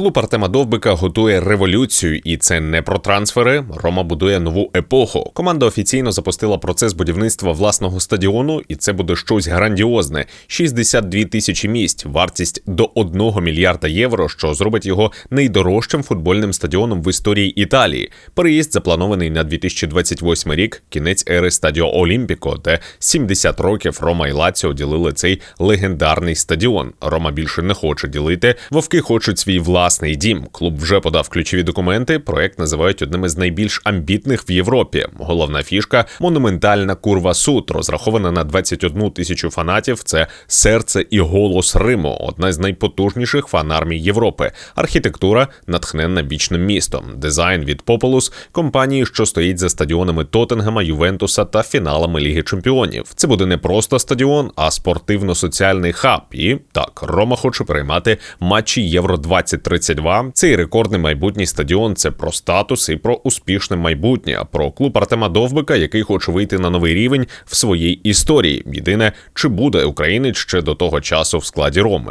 Клуб Артема Довбика готує революцію, і це не про трансфери. Рома будує нову епоху. Команда офіційно запустила процес будівництва власного стадіону, і це буде щось грандіозне: 62 тисячі місць, вартість до 1 мільярда євро, що зробить його найдорожчим футбольним стадіоном в історії Італії. Переїзд запланований на 2028 рік, кінець ери Стадіо Олімпіко, де 70 років Рома і Лаціо ділили цей легендарний стадіон. Рома більше не хоче ділити. Вовки хочуть свій власний дім. Клуб вже подав ключові документи. Проект називають одним із найбільш амбітних в Європі. Головна фішка монументальна курва суд, розрахована на 21 тисячу фанатів. Це серце і голос Риму, одна з найпотужніших фан-армій Європи. Архітектура натхненна вічним містом. Дизайн від Populous – компанії, що стоїть за стадіонами Тоттенгема, Ювентуса та фіналами Ліги Чемпіонів. Це буде не просто стадіон, а спортивно-соціальний хаб. І так, Рома хоче переймати матчі Євро 2032. Цей рекордний майбутній стадіон це про статус і про успішне майбутнє. а Про клуб Артема Довбика, який хоче вийти на новий рівень в своїй історії. Єдине, чи буде українець ще до того часу в складі Роми.